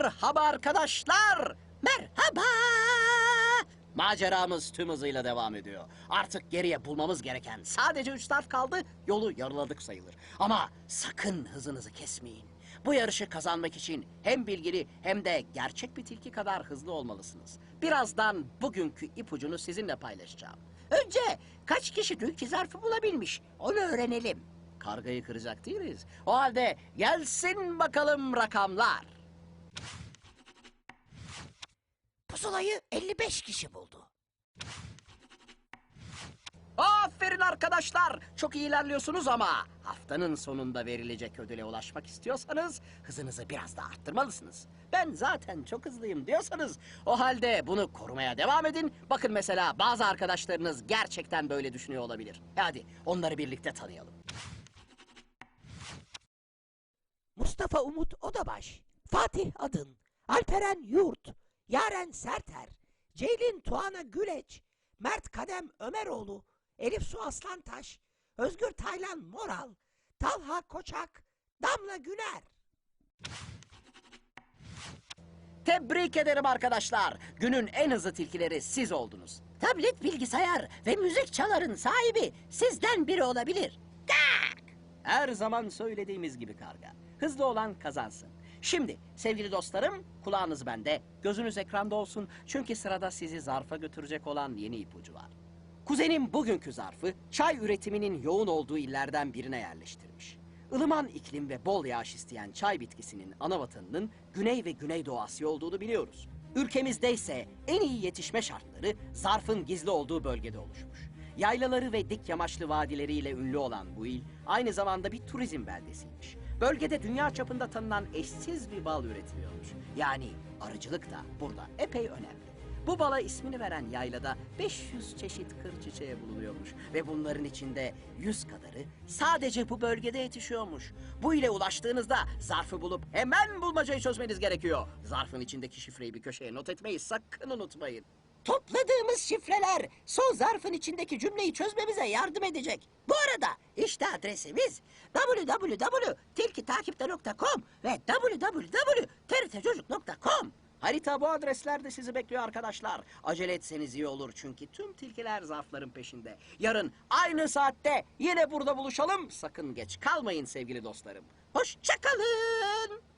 Merhaba arkadaşlar. Merhaba. Maceramız tüm hızıyla devam ediyor. Artık geriye bulmamız gereken sadece üç harf kaldı. Yolu yarıladık sayılır. Ama sakın hızınızı kesmeyin. Bu yarışı kazanmak için hem bilgili hem de gerçek bir tilki kadar hızlı olmalısınız. Birazdan bugünkü ipucunu sizinle paylaşacağım. Önce kaç kişi tilki zarfı bulabilmiş onu öğrenelim. Kargayı kıracak değiliz. O halde gelsin bakalım rakamlar. Pusulayı 55 kişi buldu. Aferin arkadaşlar. Çok iyi ilerliyorsunuz ama haftanın sonunda verilecek ödüle ulaşmak istiyorsanız hızınızı biraz da arttırmalısınız. Ben zaten çok hızlıyım diyorsanız o halde bunu korumaya devam edin. Bakın mesela bazı arkadaşlarınız gerçekten böyle düşünüyor olabilir. Hadi onları birlikte tanıyalım. Mustafa Umut Odabaş, Fatih Adın, Alperen Yurt, Yaren Serter, Ceylin Tuana Güleç, Mert Kadem Ömeroğlu, Elif Su Aslantaş, Özgür Taylan Moral, Talha Koçak, Damla Güler. Tebrik ederim arkadaşlar. Günün en hızlı tilkileri siz oldunuz. Tablet, bilgisayar ve müzik çaların sahibi sizden biri olabilir. Gak! Her zaman söylediğimiz gibi karga. Hızlı olan kazansın. Şimdi sevgili dostlarım kulağınız bende, gözünüz ekranda olsun. Çünkü sırada sizi zarfa götürecek olan yeni ipucu var. Kuzenim bugünkü zarfı çay üretiminin yoğun olduğu illerden birine yerleştirmiş. Ilıman iklim ve bol yağış isteyen çay bitkisinin ana vatanının Güney ve Güneydoğu Asya olduğunu biliyoruz. Ülkemizde ise en iyi yetişme şartları zarfın gizli olduğu bölgede oluşmuş. Yaylaları ve dik yamaçlı vadileriyle ünlü olan bu il aynı zamanda bir turizm beldesiymiş. Bölgede dünya çapında tanınan eşsiz bir bal üretiliyormuş. Yani arıcılık da burada epey önemli. Bu bala ismini veren yaylada 500 çeşit kır çiçeği bulunuyormuş ve bunların içinde 100 kadarı sadece bu bölgede yetişiyormuş. Bu ile ulaştığınızda zarfı bulup hemen bulmacayı çözmeniz gerekiyor. Zarfın içindeki şifreyi bir köşeye not etmeyi sakın unutmayın. Topladığımız şifreler son zarfın içindeki cümleyi çözmemize yardım edecek. Bu arada işte adresimiz www.tilkitakipte.com ve www.trtcocuk.com Harita bu adreslerde sizi bekliyor arkadaşlar. Acele etseniz iyi olur çünkü tüm tilkiler zarfların peşinde. Yarın aynı saatte yine burada buluşalım. Sakın geç kalmayın sevgili dostlarım. Hoşçakalın.